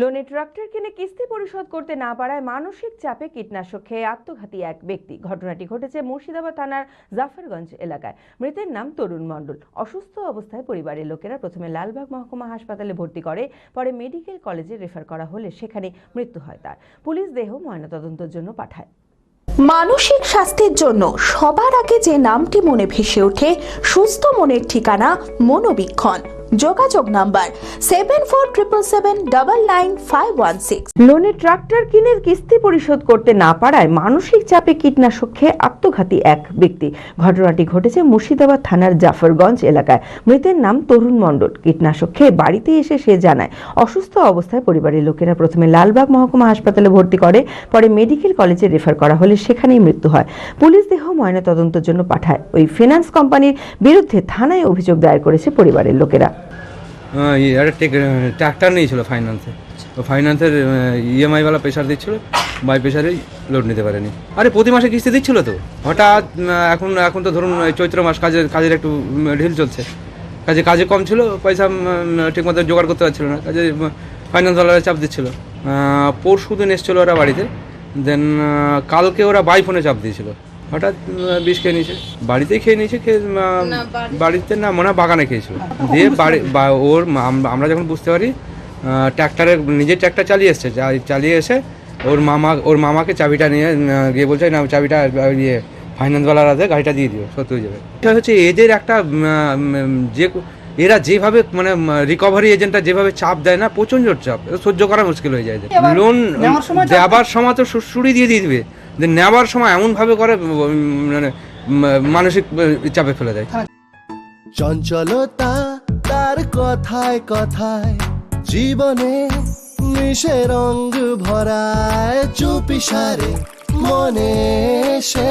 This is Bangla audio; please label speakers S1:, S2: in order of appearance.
S1: লোনে ট্রাক্টর কিনে কিস্তি পরিশোধ করতে না পারায় মানসিক চাপে কীটনাশক খেয়ে আত্মঘাতী এক ব্যক্তি। ঘটনাটি ঘটেছে মুর্শিদাবাদ থানার জাফরগঞ্জ এলাকায়। মৃতের নাম তরুণ মণ্ডল। অসুস্থ অবস্থায় পরিবারের লোকেরা প্রথমে লালবাগ মহকুমা হাসপাতালে ভর্তি করে, পরে মেডিকেল কলেজে রেফার করা হলে সেখানে মৃত্যু হয় তার। পুলিশ দেহ ময়নাতদন্তের জন্য পাঠায়।
S2: মানসিক স্বাস্থ্যের জন্য সবার আগে যে নামটি মনে ভেসে ওঠে, সুস্থ মনের ঠিকানা মনোবীক্ষণ। যোগাযোগ number seven four triple seven double nine five one six
S1: লোনে ট্রাক্টর কিনে কিস্তি পরিশোধ করতে না পারায় মানসিক চাপে কীটনাশক খেয়ে আত্মঘাতী এক ব্যক্তি। ঘটনাটি ঘটেছে মুর্শিদাবাদ থানার জাফরগঞ্জ এলাকায়। মৃতের নাম তরুণ মণ্ডল। কীটনাশক খেয়ে বাড়িতে এসে সে জানায়, অসুস্থ অবস্থায় পরিবারের লোকেরা প্রথমে লালবাগ মহকুমা হাসপাতালে ভর্তি করে, পরে মেডিকেল কলেজে রেফার করা হলে সেখানেই মৃত্যু হয়। পুলিশ দেহ ময়নাতদন্তের জন্য পাঠায়। ওই ফিনান্স কোম্পানির বিরুদ্ধে থানায় অভিযোগ দায়ের করেছে পরিবারের লোকেরা।
S3: একটা ট্র্যাক্টর নিয়েছিল ফাইন্যান্সে তো ফাইন্যান্সের ইএমআইওয়ালা প্রেশার দিচ্ছিল বাই প্রেশারেই লোড নিতে পারেনি। আরে, প্রতি মাসে কিস্তি দিচ্ছিল তো? হঠাৎ এখন এখন তো ধরুন চৈত্র মাস কাজের কাজের একটু ঢিল চলছে। কাজে কাজে কম ছিল, পয়সা ঠিকমতো জোগাড় করতে পারছিল না। কাজে ফাইন্যান্সওয়ালারা চাপ দিচ্ছিল। পরশু দিন এসেছিল ওরা বাড়িতে। দেন কালকে ওরা বাই ফোনে চাপ দিয়েছিল। হঠাৎ বিষ খেয়ে নিয়েছে। বাড়িতে খেয়ে নিয়েছে খেয়ে বাড়িতে না মনে হয় বাগানে খেয়েছিল। দিয়ে বাড়ি বা- ওর আমরা যখন বুঝতে পারি ট্র্যাক্টরে নিজের ট্র্যাক্টর চালিয়ে এসছে চালিয়ে এসে ওর মামা ওর মামাকে চাবিটা নিয়ে গিয়ে বলছে না চাবিটা ইয়ে ফাইন্যান্সওয়ালার আছে গাড়িটা দিয়ে দিও সত্যি হয়ে যাবে। এটা হচ্ছে এদের একটা যে এরা যেভাবে মানে রিকভারি এজেন্টটা যেভাবে চাপ দেয় না প্রচণ্ড চাপ। এটা সহ্য করা মুশকিল হয়ে যায়। লোন দেওয়ার সময় তো সুড়ি দিয়ে দিয়ে দিবে। যে নেওয়ার সময় এমনভাবে করে মানে মানসিক চাপে ফেলে দেয়।
S4: চঞ্চলতা তার কথায় কথায় জীবনে মিশে রঙ ভরায় চুপি সারে মনে সে।